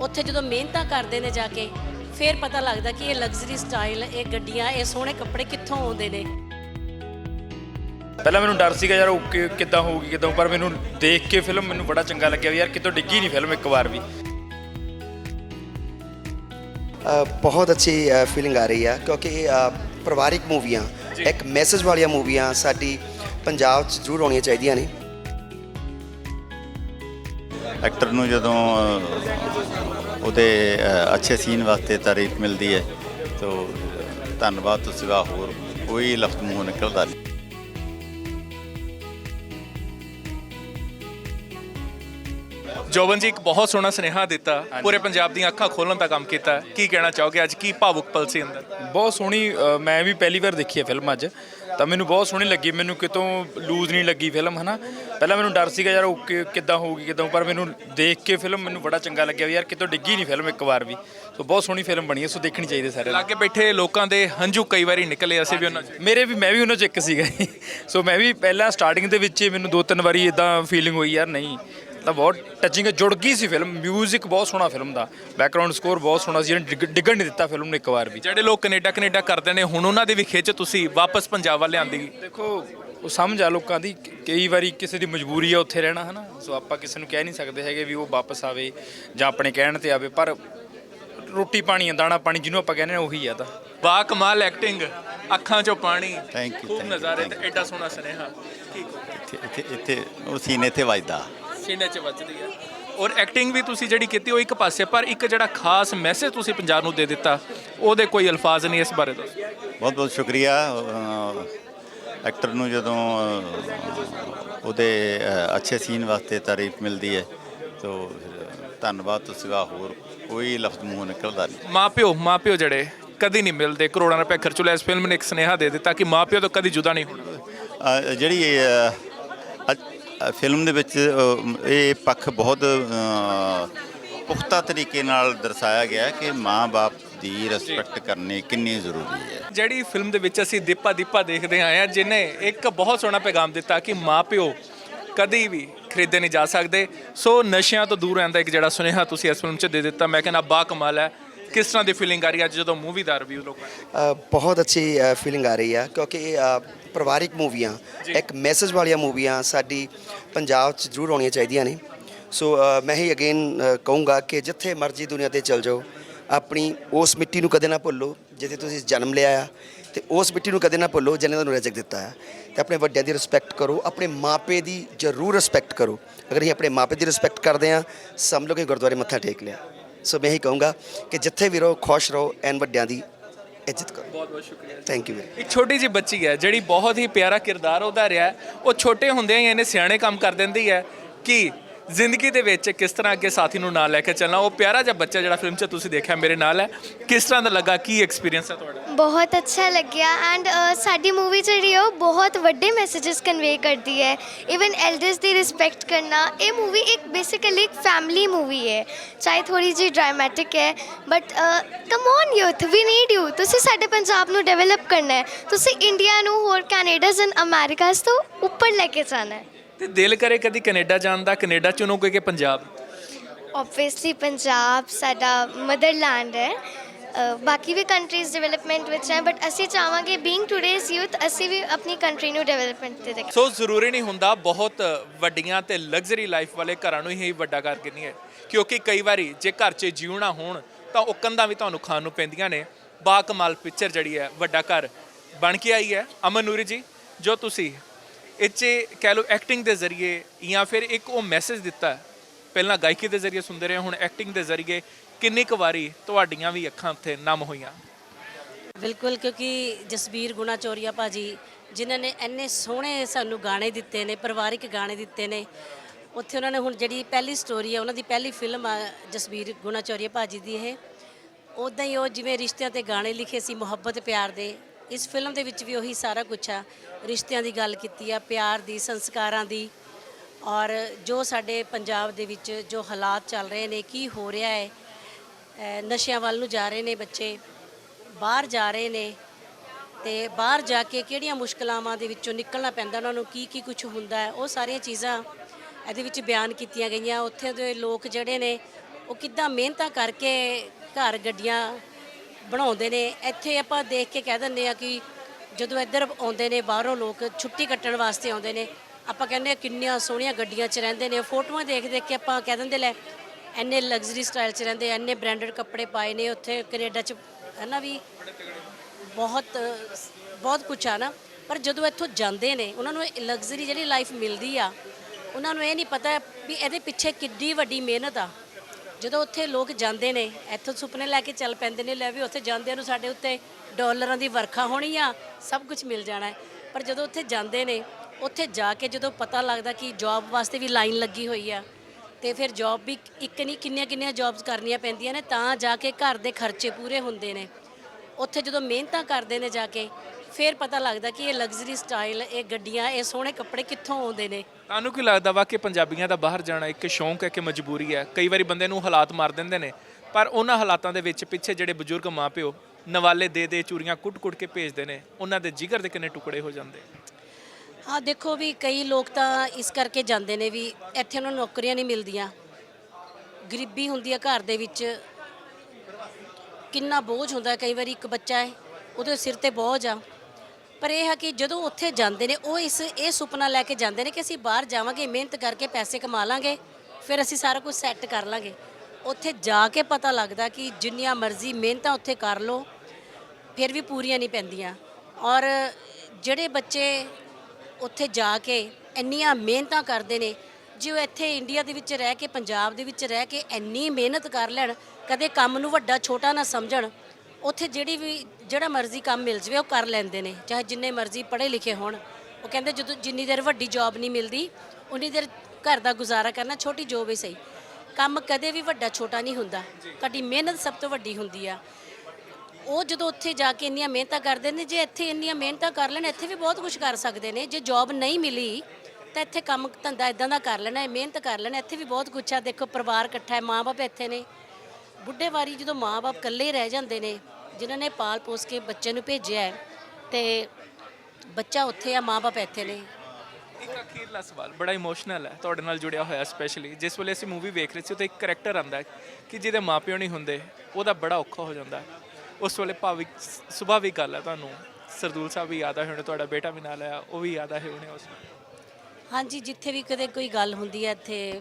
ਉੱਥੇ ਜਦੋਂ ਮਿਹਨਤਾਂ ਕਰਦੇ ਨੇ ਜਾ ਕੇ ਫਿਰ ਪਤਾ ਲੱਗਦਾ ਕਿ ਇਹ ਲਗਜ਼ਰੀ ਸਟਾਈਲ ਇਹ ਗੱਡੀਆਂ ਇਹ ਸੋਹਣੇ ਕੱਪੜੇ ਕਿੱਥੋਂ ਆਉਂਦੇ ਨੇ। ਪਹਿਲਾਂ ਮੈਨੂੰ ਡਰ ਸੀਗਾ ਯਾਰ ਉਹ ਕਿੱਦਾਂ ਹੋਊਗੀ ਕਿੱਦਾਂ ਪਰ ਮੈਨੂੰ ਦੇਖ ਕੇ ਫਿਲਮ ਮੈਨੂੰ ਬੜਾ ਚੰਗਾ ਲੱਗਿਆ ਵੀ ਯਾਰ ਕਿਤੋਂ ਡਿੱਗੀ ਨਹੀਂ ਫਿਲਮ ਇੱਕ ਵਾਰ ਵੀ। ਬਹੁਤ ਅੱਛੀ ਫੀਲਿੰਗ ਆ ਰਹੀ ਹੈ ਕਿਉਂਕਿ ਅ, ਪਰਿਵਾਰਿਕ ਮੂਵੀਆਂ ਇੱਕ ਮੈਸੇਜ ਵਾਲੀਆਂ ਮੂਵੀਆਂ ਸਾਡੀ ਪੰਜਾਬ 'ਚ ਜ਼ਰੂਰ ਆਉਣੀਆਂ ਚਾਹੀਦੀਆਂ ਨੇ। ਐਕਟਰ ਨੂੰ ਜਦੋਂ ਉਹਦੇ ਅੱਛੇ ਸੀਨ ਵਾਸਤੇ ਤਾਰੀਫ ਮਿਲਦੀ ਹੈ ਤਾਂ ਧੰਨਵਾਦ ਤੋਂ ਸਿਵਾ ਹੋਰ ਕੋਈ ਲਫ਼ਜ਼ ਮੂੰਹੋਂ ਨਿਕਲਦਾ ਨਹੀਂ। ਜੋਬਨ ਜੀ ਇੱਕ ਬਹੁਤ ਸੋਹਣਾ ਸੁਨੇਹਾ ਦਿੱਤਾ ਪੂਰੇ ਪੰਜਾਬ ਦੀਆਂ ਅੱਖਾਂ ਖੋਲਣ ਦਾ ਕੰਮ ਕੀਤਾ ਕੀ ਕਹਿਣਾ ਚਾਹੋਗੇ ਅੱਜ ਕੀ ਭਾਵੁਕ ਪਲ ਸੀ ਅੰਦਰ? ਬਹੁਤ ਸੋਹਣੀ ਮੈਂ ਵੀ ਪਹਿਲੀ ਵਾਰ ਦੇਖੀ ਹੈ ਫਿਲਮ ਅੱਜ। ਤਾਂ ਮੈਨੂੰ ਬਹੁਤ ਸੋਹਣੀ ਲੱਗੀ ਮੈਨੂੰ ਕਿਤੋਂ ਲੂਜ਼ ਨਹੀਂ ਲੱਗੀ ਫਿਲਮ ਹਨਾ? ਪਹਿਲਾਂ ਮੈਨੂੰ ਡਰ ਸੀਗਾ ਯਾਰ ਉਹ ਕਿ- ਕਿੱਦਾਂ ਹੋਊਗੀ ਕਿੱਦਾਂ ਪਰ ਮੈਨੂੰ ਦੇਖ ਕੇ ਫਿਲਮ ਮੈਨੂੰ ਬੜਾ ਚੰਗਾ ਲੱਗਿਆ ਵੀ ਯਾਰ ਕਿਤੋਂ ਡਿੱਗੀ ਨਹੀਂ ਫਿਲਮ ਇੱਕ ਵਾਰ ਵੀ। ਸੋ ਬਹੁਤ ਸੋਹਣੀ ਫਿਲਮ ਬਣੀ ਹੈ ਸੋ ਦੇਖਣੀ ਚਾਹੀਦੀ ਸਾਰਿਆਂ ਨੂੰ। ਲਾਗੇ ਬੈਠੇ ਲੋਕਾਂ ਦੇ ਹੰਝੂ ਕਈ ਵਾਰੀ ਨਿਕਲੇ ਅਸੀਂ ਵੀ ਉਹਨਾਂ 'ਚ। ਮੇਰੇ ਵੀ ਮੈਂ ਵੀ ਉਹਨਾਂ ਚ ਇੱਕ ਸੀਗਾ। ਸੋ ਮੈਂ ਵੀ ਪਹਿਲਾਂ ਸਟਾਰਟਿੰਗ ਦੇ ਵਿੱਚ ਹੀ ਮੈਨੂੰ ਦੋ ਤਿੰਨ ਵਾਰੀ ਇਦਾਂ ਫੀਲਿੰਗ ਹੋਈ ਯਾਰ ਨਹੀਂ ਤਾਂ ਬਹੁਤ ਟੱਚਿੰਗ ਜੁੜ ਗਈ ਸੀ ਫਿਲਮ 뮤직 ਬਹੁਤ ਸੋਹਣਾ ਫਿਲਮ ਦਾ। ਬੈਕਗ੍ਰਾਉਂਡ ਸਕੋਰ ਬਹੁਤ ਸੋਹਣਾ ਸੀ ਜਿਹਨੇ ਡਿੱਗ- ਡਿੱਗਣ ਨਹੀਂ ਦਿੱਤਾ ਫਿਲਮ ਨੂੰ ਇੱਕ ਵਾਰ ਵੀ। ਜਿਹੜੇ ਲੋਕ ਕੈਨੇਡਾ ਕੈਨੇਡਾ ਕਰਦੇ ਨੇ ਹੁਣ ਉਹਨਾਂ ਦੀ ਵੀ ਖਿੱਚ ਤੁਸੀਂ ਵਾਪਸ ਪੰਜਾਬ ਵੱਲ ਲਿਆਂਦੀ। ਦੇਖੋ ਉਹ ਸਮਝ ਆ ਲੋਕਾਂ ਦੀ ਕਈ ਵਾਰੀ ਕਿਸੇ ਦੀ ਮਜਬੂਰੀ ਆ ਉੱਥੇ ਰਹਿਣਾ ਹਨਾ? ਸੋ ਆਪਾਂ ਕਿਸੇ ਨੂੰ ਕਹਿ ਨਹੀਂ ਸਕਦੇ ਹੈਗੇ ਵੀ ਉਹ ਵਾਪਸ ਆਵੇ ਜਾਂ ਆਪਣੇ ਕਹਿਣ ਤੇ ਆਵੇ ਪਰ ਰੋਟੀ ਪਾਣੀ ਆ ਦਾਣਾ ਪਾਣੀ ਜਿਹਨੂੰ ਆਪਾਂ ਕਹਿੰਦੇ ਆ ਉਹੀ ਆ ਤਾਂ। ਬਾ ਕਮਾਲ ਐਕਟਿੰਗ ਅੱਖਾਂ 'ਚੋਂ ਪਾਣੀ। Thank you, ਖੂਬ ਨਜ਼ਾਰੇ ਤੇ ਐਡਾ ਸੋਹਣਾ ਸੁਨੇਹਾ। ਕੀ ਇੱਥੇ ਇੱਥੇ ਇੱਥੇ ਉਹ ਸੀਨ ਇੱਥੇ ਵੱਜਦਾ। ਸੀਨੇ 'ਚ ਵੱਜਦੀ ਹੈ ਔਰ ਐਕਟਿੰਗ ਵੀ ਤੁਸੀਂ ਜਿਹੜੀ ਕੀਤੀ ਉਹ ਇੱਕ ਪਾਸੇ ਪਰ ਇੱਕ ਜਿਹੜਾ ਖਾਸ ਮੈਸੇਜ ਤੁਸੀਂ ਪੰਜਾਬ ਨੂੰ ਦੇ ਦਿੱਤਾ ਉਹਦੇ ਕੋਈ ਅਲਫਾਜ਼ ਨਹੀਂ ਇਸ ਬਾਰੇ ਦੱਸੋ। ਬਹੁਤ ਬਹੁਤ ਸ਼ੁਕਰੀਆ ਐਕਟਰ ਨੂੰ ਜਦੋਂ ਉਹਦੇ ਅੱਛੇ ਸੀਨ ਵਾਸਤੇ ਤਾਰੀਫ ਮਿਲਦੀ ਹੈ ਤਾਂ ਧੰਨਵਾਦ ਤੋਂ ਸਿਵਾ ਹੋਰ ਕੋਈ ਲਫ਼ਜ਼ ਮੂੰਹੋਂ ਨਿਕਲਦਾ ਨਹੀਂ। ਮਾਪਿਓ ਮਾਪਿਓ ਜਿਹੜੇ ਕਦੀ ਨਹੀਂ ਮਿਲਦੇ ਕਰੋੜਾਂ ਰੁਪਏ ਖਰਚੋ ਲੈ ਇਸ ਫਿਲਮ ਨੇ ਇੱਕ ਸੁਨੇਹਾ ਦੇ ਦਿੱਤਾ ਕਿ ਮਾਪਿਓ ਤੋਂ ਕਦੀ ਜੁਦਾ ਨਹੀਂ ਹੋਣਾ। ਜਿਹੜੀ ਫਿਲਮ ਦੇ ਵਿੱਚ ਅ, ਇਹ ਪੱਖ ਬਹੁਤ ਅ, ਪੁਖਤਾ ਤਰੀਕੇ ਨਾਲ ਦਰਸਾਇਆ ਗਿਆ ਹੈ ਕਿ ਮਾਂ-ਬਾਪ ਦੀ ਰਿਸਪੈਕਟ ਕਰਨੀ ਕਿੰਨੀ ਜ਼ਰੂਰੀ ਹੈ। ਜਿਹੜੀ ਫਿਲਮ ਦੇ ਵਿੱਚ ਅਸੀਂ ਦੀਪਾ ਦੀਪਾ ਦੇਖਦੇ ਆਏ ਆ ਜਿਨੇ ਇੱਕ ਬਹੁਤ ਸੋਹਣਾ ਪੈਗਾਮ ਦਿੱਤਾ ਕਿ ਮਾਪਿਓ ਕਦੀ ਵੀ ਖਰੀਦੇ ਨਹੀਂ ਜਾ ਸਕਦੇ। ਸੋ ਨਸ਼ਿਆਂ ਤੋਂ ਦੂਰ ਰਹਿਣ ਦਾ ਇੱਕ ਜਿਹੜਾ ਸੁਨੇਹਾ ਤੁਸੀਂ ਇਸ ਫਿਲਮ 'ਚ ਦੇ ਦਿੱਤਾ ਮੈਂ ਕਹਿੰਦਾ ਬਾ ਕਮਾਲ ਹੈ। ਕਿਸ ਤਰ੍ਹਾਂ ਦੀ ਫੀਲਿੰਗ ਆ ਰਹੀ ਹੈ ਅੱਜ ਜਦੋਂ ਮੂਵੀ ਦਾ ਰਿਵਿਊ ਲੋਕਾਂ ਨੇ? ਅ, ਬਹੁਤ ਅੱਛੀ ਫੀਲਿੰਗ ਆ ਰਹੀ ਹੈ ਕਿਉਂਕਿ ਅ, ਪਰਿਵਾਰਿਕ ਮੂਵੀਆਂ ਇੱਕ ਮੈਸੇਜ ਵਾਲੀਆਂ ਮੂਵੀਆਂ ਸਾਡੀ ਪੰਜਾਬ 'ਚ ਜ਼ਰੂਰ ਆਉਣੀਆਂ ਚਾਹੀਦੀਆਂ ਨੇ। ਸੋ ਮੈਂ ਹੀ ਅਗੇਨ ਕਹੂੰਗਾ ਕਿ ਜਿੱਥੇ ਮਰਜ਼ੀ ਦੁਨੀਆ ਤੇ ਚਲ ਜਾਓ ਆਪਣੀ ਉਸ ਮਿੱਟੀ ਨੂੰ ਕਦੇ ਨਾ ਭੁੱਲੋ ਜਿੱਥੇ ਤੁਸੀਂ ਜਨਮ ਲਿਆ ਆ ਤੇ ਉਸ ਮਿੱਟੀ ਨੂੰ ਕਦੇ ਨਾ ਭੁੱਲੋ ਜਿਹਨੇ ਤੁਹਾਨੂੰ ਰਜ਼ਕ ਦਿੱਤਾ ਹੈ ਤੇ ਆਪਣੇ ਵੱਡਿਆਂ ਦੀ ਰਿਸਪੈਕਟ ਕਰੋ ਆਪਣੇ ਮਾਪੇ ਦੀ ਜ਼ਰੂਰ ਰਿਸਪੈਕਟ ਕਰੋ। ਅਗਰ ਅਸੀਂ ਆਪਣੇ ਮਾਪੇ ਦੀ ਰਿਸਪੈਕਟ ਕਰਦੇ ਸਮਝ ਲਓ ਕਿ ਗੁਰਦੁਆਰੇ ਮੱਥਾ ਟੇਕ ਲਿਆ। ਸੋ ਮੈਂ ਹੀ ਕਹੂੰਗਾ ਕਿ ਜਿੱਥੇ ਵੀ ਰਹੋ ਖੁਸ਼ ਰਹੋ ਐਨ ਵੱਡਿਆਂ ਦੀ ਇੱਜ਼ਤ ਕਰੋ ਬਹੁਤ ਬਹੁਤ ਸ਼ੁਕਰੀਆ ਥੈਂਕ ਯੂ ਇੱਕ ਛੋਟੀ ਜਿਹੀ ਬੱਚੀ ਹੈ ਜਿਹੜੀ ਬਹੁਤ ਹੀ ਪਿਆਰਾ ਕਿਰਦਾਰ ਉਹਦਾ ਰਿਹਾ ਹੈ। ਉਹ ਛੋਟੇ ਹੁੰਦਿਆਂ ਹੀ ਇਹਨੇ ਸਿਆਣੇ ਕੰਮ ਕਰ ਦਿੰਦੀ ਹੈ ਕਿ ਜ਼ਿੰਦਗੀ ਦੇ ਵਿੱਚ ਕਿਸ ਤਰ੍ਹਾਂ ਅੱਗੇ ਸਾਥੀ ਨੂੰ ਨਾਲ ਲੈ ਕੇ ਚੱਲਣਾ, ਉਹ ਪਿਆਰਾ ਜਿਹਾ ਬੱਚਾ ਜਿਹੜਾ ਫਿਲਮ 'ਚ ਤੁਸੀਂ ਦੇਖਿਆ ਮੇਰੇ ਨਾਲ ਹੈ, ਕਿਸ ਤਰ੍ਹਾਂ ਦਾ ਲੱਗਾ, ਕੀ ਐਕਸਪੀਰੀਅੰਸ ਹੈ ਤੁਹਾਡਾ? ਬਹੁਤ ਅੱਛਾ ਲੱਗਿਆ ਐਂਡ ਸਾਡੀ ਮੂਵੀ ਜਿਹੜੀ ਹੈ ਉਹ ਬਹੁਤ ਵੱਡੇ ਮੈਸੇजेस ਕਨਵੇ ਕਰਦੀ ਹੈ। ਇਵਨ ਐਲਡਰਸ ਦੀ ਰਿਸਪੈਕਟ ਕਰਨਾ, ਇਹ ਮੂਵੀ ਇੱਕ ਬੇਸਿਕਲੀ ਇੱਕ ਫੈਮਿਲੀ ਮੂਵੀ ਹੈ। ਚਾਹੇ ਥੋੜੀ ਜਿਹੀ ਡਰਾਮੈਟਿਕ ਹੈ but come on youth we need you ਤੁਸੀਂ ਸਾਡੇ ਪੰਜਾਬ ਨੂੰ ਡਿਵੈਲਪ ਕਰਨਾ ਹੈ। ਤੁਸੀਂ ਇੰਡੀਆ ਨੂੰ ਹੋਰ ਕੈਨੇਡਾਜ਼ ਐਂਡ ਅਮਰੀਕਾਜ਼ ਤੋਂ ਉੱਪਰ ਲੈ ਕੇ ਜਾਣਾ ਹੈ। ਤੇ ਦਿਲ ਕਰੇ ਕਦੀ ਕੈਨੇਡਾ ਜਾਣ ਦਾ ਕੈਨੇਡਾ ਚੁਣੋ ਕਿ ਕਿ ਪੰਜਾਬ? ਆਬਵੀਅਸਲੀ ਪੰਜਾਬ ਸਾਡਾ ਮਦਰਲੈਂਡ ਹੈ। ਅ, ਬਾਕੀ ਵੀ ਕੰਟਰੀਜ਼ ਡਿਵੈਲਪਮੈਂਟ ਵਿੱਚ ਹੈ ਬਟ ਅਸੀਂ ਚਾਹਾਂਗੇ ਬੀਇੰਗ ਟੁਡੇਜ਼ ਯੂਥ ਅਸੀਂ ਵੀ ਆਪਣੀ ਕੰਟਰੀ ਨੂੰ ਡਿਵੈਲਪਮੈਂਟ ਤੇ ਦੇਖੀਏ ਸੋ ਜ਼ਰੂਰੀ ਨਹੀਂ ਹੁੰਦਾ ਬਹੁਤ ਵੱਡੀਆਂ ਤੇ ਲਗਜ਼ਰੀ ਲਾਈਫ ਵਾਲੇ ਘਰਾਂ ਨੂੰ ਹੀ ਵੱਡਾ ਕਰ ਨਹੀਂ ਹੈ। ਕਿਉਂਕਿ ਕਈ ਵਾਰੀ ਜੇ ਘਰ 'ਚ ਜਿਉਣਾ ਹੋਣ ਤਾਂ ਉਹ ਕੰਧਾਂ ਵੀ ਤੁਹਾਨੂੰ ਖਾਣ ਨੂੰ ਪੈਂਦੀਆਂ ਨੇ। ਬਾ ਕਮਾਲ ਪਿਕਚਰ ਜਿਹੜੀ ਹੈ ਵੱਡਾ ਘਰ ਬਣ ਕੇ ਆਈ ਹੈ। ਅਮਨ ਨੂਰੀ ਜੀ ਜੋ ਤੁਸੀਂ ਇਹ 'ਚ ਕਹਿ ਲਓ ਐਕਟਿੰਗ ਦੇ ਜ਼ਰੀਏ ਜਾਂ ਫਿਰ ਇੱਕ ਉਹ ਮੈਸੇਜ ਦਿੱਤਾ ਪਹਿਲਾਂ ਗਾਇਕੀ ਦੇ ਜ਼ਰੀਏ ਸੁਣਦੇ ਰਹੇ, ਹੁਣ ਐਕਟਿੰਗ ਦੇ ਜ਼ਰੀਏ ਕਿੰਨੀ ਕੁ ਵਾਰੀ ਤੁਹਾਡੀਆਂ ਵੀ ਅੱਖਾਂ ਉੱਥੇ ਨਮ ਹੋਈਆਂ? ਬਿਲਕੁਲ, ਕਿਉਂਕਿ ਜਸਬੀਰ ਗੁਣਾ ਚੋਰੀਆ ਭਾਜੀ, ਜਿਨ੍ਹਾਂ ਨੇ ਇੰਨੇ ਸੋਹਣੇ ਸਾਨੂੰ ਗਾਣੇ ਦਿੱਤੇ ਨੇ, ਪਰਿਵਾਰਿਕ ਗਾਣੇ ਦਿੱਤੇ ਨੇ, ਉੱਥੇ ਉਹਨਾਂ ਨੇ ਹੁਣ ਜਿਹੜੀ ਪਹਿਲੀ ਸਟੋਰੀ ਹੈ ਉਹਨਾਂ ਦੀ ਪਹਿਲੀ ਫਿਲਮ ਆ ਜਸਬੀਰ ਗੁਣਾ ਚੋਰੀਆ ਭਾਜੀ ਦੀ ਇਹ। ਉਦਾਂ ਹੀ ਉਹ ਜਿਵੇਂ ਰਿਸ਼ਤਿਆਂ ਤੇ ਗਾਣੇ ਲਿਖੇ ਸੀ, ਮੁਹੱਬਤ ਪਿਆਰ ਦੇ, ਇਸ ਫਿਲਮ ਦੇ ਵਿੱਚ ਵੀ ਉਹੀ ਸਾਰਾ ਕੁਝ ਆ। ਰਿਸ਼ਤਿਆਂ ਦੀ ਗੱਲ ਕੀਤੀ ਆ, ਪਿਆਰ ਦੀ, ਸੰਸਕਾਰਾਂ ਦੀ ਔਰ ਜੋ ਸਾਡੇ ਪੰਜਾਬ ਦੇ ਵਿੱਚ ਜੋ ਹਾਲਾਤ ਚੱਲ ਰਹੇ ਨੇ, ਕੀ ਹੋ ਰਿਹਾ ਹੈ ਨਸ਼ਿਆਂ ਵੱਲ ਨੂੰ ਜਾ ਰਹੇ ਨੇ ਬੱਚੇ, ਬਾਹਰ ਜਾ ਰਹੇ ਨੇ ਤੇ ਬਾਹਰ ਜਾ ਕੇ ਕਿਹੜੀਆਂ ਮੁਸ਼ਕਲਾਵਾਂ ਦੇ ਵਿੱਚੋਂ ਨਿਕਲਣਾ ਪੈਂਦਾ, ਉਹਨਾਂ ਨੂੰ ਕੀ ਕੀ ਕੁਝ ਹੁੰਦਾ ਹੈ, ਉਹ ਸਾਰੀਆਂ ਚੀਜ਼ਾਂ ਇਹਦੇ ਵਿੱਚ ਬਿਆਨ ਕੀਤੀਆਂ ਗਈਆਂ। ਉੱਥੇ ਦੇ ਲੋਕ ਜਿਹੜੇ ਨੇ, ਉਹ ਕਿੱਦਾਂ ਮਿਹਨਤਾਂ ਕਰਕੇ ਘਰ ਗੱਡੀਆਂ ਬਣਾਉਂਦੇ ਨੇ, ਇੱਥੇ ਆਪਾਂ ਦੇਖ ਕੇ ਕਹਿ ਦਿੰਦੇ ਆ ਕਿ ਜਦੋਂ ਇੱਧਰ ਆਉਂਦੇ ਨੇ, ਬਾਹਰੋਂ ਲੋਕ ਛੁੱਟੀ ਕੱਟਣ ਵਾਸਤੇ ਆਉਂਦੇ ਨੇ, ਆਪਾਂ ਕਹਿੰਦੇ ਆ ਕਿੰਨੀਆਂ ਸੋਹਣੀਆਂ ਗੱਡੀਆਂ 'ਚ ਰਹਿੰਦੇ ਨੇ, ਫੋਟੋਆਂ ਦੇਖ ਦੇਖ ਕੇ ਆਪਾਂ ਕਹਿ ਦਿੰਦੇ ਲੈ ਐਨੇ ਲਗਜ਼ਰੀ ਸਟਾਈਲ 'ਚ ਰਹਿੰਦੇ ਐਨੇ ਬ੍ਰਾਂਡਡ ਕੱਪੜੇ ਪਾਏ ਨੇ, ਉੱਥੇ ਕੈਨੇਡਾ 'ਚ, ਹੈ ਨਾ ਵੀ? ਬਹੁਤ ਬਹੁਤ ਕੁਛ ਆ ਨਾ। ਪਰ ਜਦੋਂ ਇੱਥੋਂ ਜਾਂਦੇ ਨੇ, ਉਹਨਾਂ ਨੂੰ ਲਗਜ਼ਰੀ ਜਿਹੜੀ ਲਾਈਫ ਮਿਲਦੀ ਆ, ਉਹਨਾਂ ਨੂੰ ਇਹ ਨਹੀਂ ਪਤਾ ਵੀ ਇਹਦੇ ਪਿੱਛੇ ਕਿੱਡੀ ਵੱਡੀ ਮਿਹਨਤ ਆ। ਜਦੋਂ ਉੱਥੇ ਲੋਕ ਜਾਂਦੇ ਨੇ, ਇੱਥੋਂ ਸੁਪਨੇ ਲੈ ਕੇ ਚੱਲ ਪੈਂਦੇ ਨੇ, ਲੈ ਵੀ ਉੱਥੇ ਜਾਂਦਿਆਂ ਨੂੰ ਸਾਡੇ ਉੱਤੇ ਡਾਲਰਾਂ ਦੀ ਵਰਖਾ ਹੋਣੀ ਆ, ਸਭ ਕੁਝ ਮਿਲ ਜਾਣਾ ਹੈ। ਪਰ ਜਦੋਂ ਉੱਥੇ ਜਾਂਦੇ ਨੇ, ਉੱਥੇ ਜਾ ਕੇ ਜਦੋਂ ਪਤਾ ਲੱਗਦਾ ਕਿ ਜੌਬ ਵਾਸਤੇ ਵੀ ਲਾਈਨ ਲੱਗੀ ਹੋਈ ਆ, ਤੇ ਫਿਰ ਜੌਬ ਵੀ ਇੱਕ ਨਹੀਂ, ਕਿੰਨੀਆਂ ਕਿੰਨੀਆਂ ਜੌਬਸ ਕਰਨੀਆਂ ਪੈਂਦੀਆਂ ਨੇ, ਤਾਂ ਜਾ ਕੇ ਘਰ ਦੇ ਖਰਚੇ ਪੂਰੇ ਹੁੰਦੇ ਨੇ। ਉੱਥੇ ਜਦੋਂ ਮਿਹਨਤਾਂ ਕਰਦੇ ਨੇ ਜਾ ਕੇ ਫਿਰ ਪਤਾ ਲੱਗਦਾ ਕਿ ਇਹ ਲਗਜ਼ਰੀ ਸਟਾਈਲ ਇਹ ਗੱਡੀਆਂ ਇਹ ਸੋਹਣੇ ਕੱਪੜੇ ਕਿੱਥੋਂ ਆਉਂਦੇ ਨੇ। ਤੁਹਾਨੂੰ ਕੀ ਲੱਗਦਾ ਵਾ ਕਿ ਪੰਜਾਬੀਆਂ ਦਾ ਬਾਹਰ ਜਾਣਾ ਇੱਕ ਸ਼ੌਂਕ ਹੈ ਕਿ ਮਜਬੂਰੀ ਹੈ? ਕਈ ਵਾਰੀ ਬੰਦੇ ਨੂੰ ਹਾਲਾਤ ਮਾਰ ਦਿੰਦੇ ਨੇ ਪਰ ਉਹਨਾਂ ਹਾਲਾਤਾਂ ਦੇ ਵਿੱਚ ਪਿੱਛੇ ਜਿਹੜੇ ਬਜ਼ੁਰਗ ਮਾਪਿਓ ਨਵਾਲੇ ਦੇ ਦੇ ਚੂਰੀਆਂ ਕੁੱਟ-ਕੁੱਟ ਕੇ ਭੇਜਦੇ ਨੇ ਉਹਨਾਂ ਦੇ ਜਿਗਰ ਦੇ ਕਿੰਨੇ ਟੁਕੜੇ ਹੋ ਜਾਂਦੇ? ਹਾਂ ਦੇਖੋ ਵੀ ਕਈ ਲੋਕ ਤਾਂ ਇਸ ਕਰਕੇ ਜਾਂਦੇ ਨੇ ਵੀ ਇੱਥੇ ਉਹਨਾਂ ਨੂੰ ਨੌਕਰੀਆਂ ਨਹੀਂ ਮਿਲਦੀਆਂ। ਗਰੀਬੀ ਹੁੰਦੀ ਹੈ ਘਰ ਦੇ ਵਿੱਚ। ਕਿੰਨਾ ਬੋਝ ਹੁੰਦਾ ਹੈ, ਕਈ ਵਾਰੀ ਇੱਕ ਬੱਚਾ ਹੈ ਉਹਦੇ ਸਿਰ ਤੇ ਬੋਝ ਆ। ਪਰ ਇਹ ਹੈ ਕਿ ਜਦੋਂ ਉੱਥੇ ਜਾਂਦੇ ਨੇ, ਉਹ ਇਸ, ਇਹ ਸੁਪਨਾ ਲੈ ਕੇ ਜਾਂਦੇ ਨੇ ਕਿ ਅਸੀਂ ਬਾਹਰ ਜਾਵਾਂਗੇ, ਮਿਹਨਤ ਕਰਕੇ ਪੈਸੇ ਕਮਾ ਲਾਂਗੇ, ਫਿਰ ਅਸੀਂ ਸਾਰਾ ਕੁਝ ਸੈੱਟ ਕਰ ਲਾਂਗੇ। ਉੱਥੇ ਜਾ ਕੇ ਪਤਾ ਲੱਗਦਾ ਕਿ ਜਿੰਨੀਆਂ ਮਰਜ਼ੀ ਮਿਹਨਤਾਂ ਉੱਥੇ ਕਰ ਲਓ, ਫਿਰ ਵੀ ਪੂਰੀਆਂ ਨਹੀਂ ਪੈਂਦੀਆਂ। ਔਰ ਜਿਹੜੇ ਬੱਚੇ ਉੱਥੇ ਜਾ ਕੇ ਇੰਨੀਆਂ ਮਿਹਨਤਾਂ ਕਰਦੇ ਨੇ, ਜੇ ਉਹ ਇੱਥੇ ਇੰਡੀਆ ਦੇ ਵਿੱਚ ਰਹਿ ਕੇ, ਪੰਜਾਬ ਦੇ ਵਿੱਚ ਰਹਿ ਕੇ ਇੰਨੀ ਮਿਹਨਤ ਕਰ ਲੈਣ, ਕਦੇ ਕੰਮ ਨੂੰ ਵੱਡਾ ਛੋਟਾ ਨਾ ਸਮਝਣ ਉੱਥੇ ਜਿਹੜੀ ਵੀ, ਜਿਹੜਾ ਮਰਜ਼ੀ ਕੰਮ ਮਿਲ ਜਵੇ, ਉਹ ਕਰ ਲੈਂਦੇ ਨੇ। ਚਾਹੇ ਜਿੰਨੇ ਮਰਜ਼ੀ ਪੜ੍ਹੇ ਲਿਖੇ ਹੋਣ। ਉਹ ਕਹਿੰਦੇ ਜਦੋਂ ਜਿੰਨੀ ਦੇਰ ਵੱਡੀ ਜੌਬ ਨਹੀਂ ਮਿਲਦੀ, ਉਨੀ ਦੇਰ ਘਰ ਦਾ ਗੁਜ਼ਾਰਾ ਕਰਨਾ ਛੋਟੀ ਜੌਬ ਹੀ ਸਹੀ। ਕੰਮ ਕਦੇ ਵੀ ਵੱਡਾ ਛੋਟਾ ਨਹੀਂ ਹੁੰਦਾ। ਤੁਹਾਡੀ ਮਿਹਨਤ ਸਭ ਤੋਂ ਵੱਡੀ ਹੁੰਦੀ ਆ। ਉਹ ਜਦੋਂ ਉੱਥੇ ਜਾ ਕੇ ਇੰਨੀਆਂ ਮਿਹਨਤਾਂ ਕਰਦੇ ਨੇ, ਜੇ ਇੱਥੇ ਇੰਨੀਆਂ ਮਿਹਨਤਾਂ ਕਰ ਲੈਣ, ਇੱਥੇ ਵੀ ਬਹੁਤ ਕੁਝ ਕਰ ਸਕਦੇ ਨੇ। ਜੇ ਜੌਬ ਨਹੀਂ ਮਿਲੀ, ਤਾਂ ਇੱਥੇ ਕੰਮ ਧੰਦਾ ਇਦਾਂ ਦਾ ਕਰ ਲੈਣਾ ਮਿਹਨਤ ਕਰ ਲੈਣਾ, ਇੱਥੇ ਵੀ ਬਹੁਤ ਕੁਛ ਆ। ਦੇਖੋ, ਪਰਿਵਾਰ ਇਕੱਠਾ ਹੈ, ਮਾਂ-ਬਾਪ ਇੱਥੇ ਨੇ। ਬੁੱਢੇ ਵਾਰੀ ਜਦੋਂ ਮਾਂ-ਬਾਪ ਇਕੱਲੇ ਰਹਿ ਜਾਂਦੇ ਨੇ ਜਿਨ੍ਹਾਂ ਨੇ ਪਾਲ ਪੋਸ ਕੇ ਬੱਚੇ ਨੂੰ ਭੇਜਿਆ ਹੈ ਤੇ ਬੱਚਾ ਉੱਥੇ ਆ ਮਾਂ-ਬਾਪ ਇੱਥੇ ਨੇ। ਇੱਕ ਅਖੀਰਲਾ ਸਵਾਲ ਬੜਾ ਇਮੋਸ਼ਨਲ ਹੈ ਤੁਹਾਡੇ ਨਾਲ ਜੁੜਿਆ ਹੋਇਆ ਸਪੈਸ਼ਲੀ ਜਿਸ ਵੇਲੇ ਅਸੀਂ ਮੂਵੀ ਵੇਖ ਰਹੇ ਸੀ ਤਾਂ ਇੱਕ ਕੈਰੈਕਟਰ ਆਂਦਾ ਕਿ ਜਿਹਦੇ ਮਾਪਿਓ ਨਹੀਂ ਹੁੰਦੇ ਉਹਦਾ ਬੜਾ ਔਖਾ ਹੋ ਜਾਂਦਾ ਉਸ ਵੇਲੇ ਭਾਵਿਕ ਸੁਭਾਵਿਕ ਗੱਲ ਹੈ ਤੁਹਾਨੂੰ। ਸਰਦੂਲ ਸਾਹਿਬ ਵੀ ਯਾਦ ਆਏ ਹੋਣੇ ਤੁਹਾਡਾ ਬੇਟਾ ਵੀ ਨਾਲ ਆਇਆ ਉਹ ਵੀ ਯਾਦ ਆਏ ਹੋਣੇ ਉਸ ਹਾਂਜੀ ਜਿੱਥੇ ਵੀ ਕਦੇ ਕੋਈ ਗੱਲ ਹੁੰਦੀ ਹੈ ਇੱਥੇ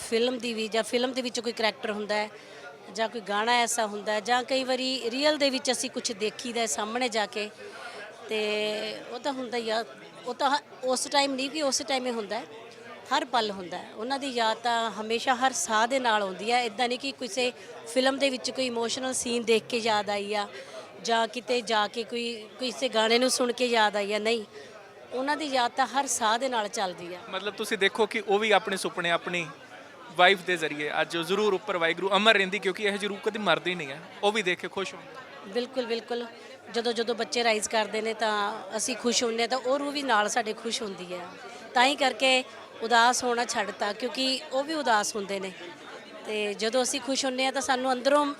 ਫਿਲਮ ਦੀ ਵੀ ਜਾਂ ਫਿਲਮ ਦੇ ਵਿੱਚ ਕੋਈ ਕਰੈਕਟਰ ਹੁੰਦਾ ਹੈ ਜਾਂ ਕੋਈ ਗਾਣਾ ਐਸਾ ਹੁੰਦਾ ਜਾਂ ਕਈ ਵਾਰੀ ਰੀਅਲ ਦੇ ਵਿੱਚ ਅਸੀਂ ਕੁਝ ਦੇਖੀਦਾ ਹੈ ਸਾਹਮਣੇ ਜਾ ਕੇ, ਤੇ ਉਹ ਤਾਂ ਹੁੰਦਾ ਹੀ ਆ, ਉਹ ਤਾਂ ਹ- ਉਸ ਟਾਈਮ ਨਹੀਂ ਕਿ ਉਸ ਟਾਈਮ ਹੀ ਹੁੰਦਾ ਹੈ, ਹਰ ਪਲ ਹੁੰਦਾ ਹੈ। ਉਹਨਾਂ ਦੀ ਯਾਦ ਤਾਂ ਹਮੇਸ਼ਾ ਹਰ ਸਾਹ ਦੇ ਨਾਲ ਆਉਂਦੀ ਹੈ। ਇਦਾਂ ਨਹੀਂ ਕਿ ਕਿਸੇ ਫਿਲਮ ਦੇ ਵਿੱਚ ਕੋਈ ਇਮੋਸ਼ਨਲ ਸੀਨ ਦੇਖ ਕੇ ਯਾਦ ਆਈ ਆ, ਜਾਂ ਕਿਤੇ ਜਾ ਕੇ ਕੋਈ, ਕਿਸੇ ਗਾਣੇ ਨੂੰ ਸੁਣ ਕੇ ਯਾਦ ਆਈ ਆ, ਨਹੀਂ। ਉਹਨਾਂ ਦੀ ਯਾਦ ਤਾਂ ਹਰ ਸਾਹ ਦੇ ਨਾਲ ਚੱਲਦੀ ਆ। ਮਤਲਬ ਤੁਸੀਂ ਦੇਖੋ ਕਿ ਉਹ ਵੀ ਆਪਣੇ ਸੁਪਨੇ ਆਪਣੀ ਵਾਈਫ ਦੇ ਜ਼ਰੀਏ ਅੱਜ ਜ਼ਰੂਰ ਉੱਪਰ ਵਾਹਿਗੁਰੂ ਅਮਰ ਰਹਿੰਦੀ ਕਿਉਂਕਿ ਇਹ ਜ਼ਰੂਰ ਕਦੀ ਮਰਦੀ ਨਹੀਂ ਹੈ ਉਹ ਵੀ ਦੇਖ ਕੇ ਖੁਸ਼ ਹੁੰਦੇ ਬਿਲਕੁਲ ਬਿਲਕੁਲ। ਜਦੋਂ ਜਦੋਂ ਬੱਚੇ ਰਾਈਜ਼ ਕਰਦੇ ਨੇ ਤਾਂ ਅਸੀਂ ਖੁਸ਼ ਹੁੰਦੇ ਹਾਂ ਤਾਂ ਉਹ ਰੂਹ ਵੀ ਨਾਲ ਸਾਡੇ ਖੁਸ਼ ਹੁੰਦੀ ਹੈ। ਤਾਂ ਹੀ ਕਰਕੇ ਉਦਾਸ ਹੋਣਾ ਛੱਡਤਾ ਕਿਉਂਕਿ ਉਹ ਵੀ ਉਦਾਸ ਹੁੰਦੇ ਨੇ। ਤੇ ਜਦੋਂ ਅਸੀਂ ਖੁਸ਼ ਹੁੰਦੇ ਹਾਂ ਤਾਂ ਸਾਨੂੰ ਅੰਦਰੋਂ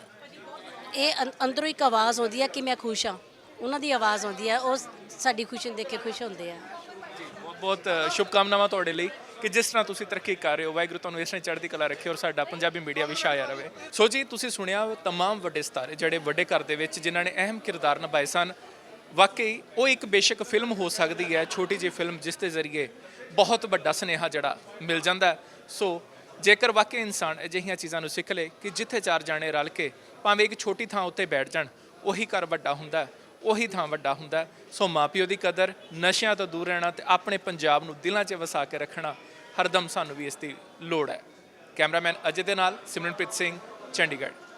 ਇਹ ਅੰ- ਅੰਦਰੋਂ ਇੱਕ ਆਵਾਜ਼ ਆਉਂਦੀ ਹੈ ਕਿ ਮੈਂ ਖੁਸ਼ ਹਾਂ। ਉਹਨਾਂ ਦੀ ਆਵਾਜ਼ ਆਉਂਦੀ ਹੈ ਉਹ ਸਾਡੀ ਖੁਸ਼ੀ ਨੂੰ ਦੇਖ ਕੇ ਖੁਸ਼ ਹੁੰਦੇ ਆ। ਬਹੁਤ ਬਹੁਤ ਸ਼ੁਭਕਾਮਨਾਵਾਂ ਤੁਹਾਡੇ ਲਈ। ਕਿ ਜਿਸ ਤਰ੍ਹਾਂ ਤੁਸੀਂ ਤਰੱਕੀ ਕਰ ਰਹੇ ਹੋ, ਵਾਹਿਗੁਰੂ ਤੁਹਾਨੂੰ ਇਸ ਤਰ੍ਹਾਂ ਚੜ੍ਹਦੀ ਕਲਾ ਰੱਖੇ ਔਰ ਸਾਡਾ ਪੰਜਾਬੀ ਮੀਡੀਆ ਵੀ ਛਾਇਆ ਰਹੇ ਸੋ ਜੀ, ਤੁਸੀਂ ਸੁਣਿਆ ਤਮਾਮ ਵੱਡੇ ਸਤਾਰੇ ਜਿਹੜੇ ਵੱਡੇ ਘਰ ਦੇ ਵਿੱਚ ਜਿਨ੍ਹਾਂ ਨੇ ਅਹਿਮ ਕਿਰਦਾਰ ਨਿਭਾਏ ਸਨ। ਵਾਕਈ, ਉਹ ਇੱਕ ਬੇਸ਼ੱਕ ਫਿਲਮ ਹੋ ਸਕਦੀ ਹੈ, ਛੋਟੀ ਜਿਹੀ ਫਿਲਮ ਜਿਸ ਦੇ ਜ਼ਰੀਏ ਬਹੁਤ ਵੱਡਾ ਸਨੇਹਾ ਜਿਹੜਾ ਮਿਲ ਜਾਂਦਾ ਸੋ ਜੇਕਰ ਵਾਕਈ ਇਨਸਾਨ ਅਜਿਹੀਆਂ ਚੀਜ਼ਾਂ ਨੂੰ ਸਿੱਖ ਲੇ ਕਿ ਜਿੱਥੇ ਚਾਰ ਜਾਣੇ ਰਲ ਕੇ ਭਾਵੇਂ ਇੱਕ ਛੋਟੀ ਥਾਂ ਉੱਤੇ ਬੈਠ ਜਾਣ, ਉਹੀ ਘਰ ਵੱਡਾ ਹੁੰਦਾ ਉਹੀ ਥਾਂ ਵੱਡਾ ਹੁੰਦਾ ਸੋ ਮਾਪਿਓ ਦੀ ਕਦਰ, ਨਸ਼ਿਆਂ ਤੋਂ ਦੂਰ ਰਹਿਣਾ ਤੇ ਆਪਣੇ ਪੰਜਾਬ ਨੂੰ ਦਿਲਾਂ 'ਚ ਵਸਾ ਕੇ ਰੱਖਣਾ ਹਰਦਮ ਸਾਨੂੰ ਵੀ ਇਸ ਦੀ ਲੋੜ ਹੈ। ਕੈਮਰਾਮੈਨ ਅਜੇ ਦੇ ਨਾਲ ਸਿਮਰਨਪ੍ਰੀਤ ਸਿੰਘ ਚੰਡੀਗੜ੍ਹ।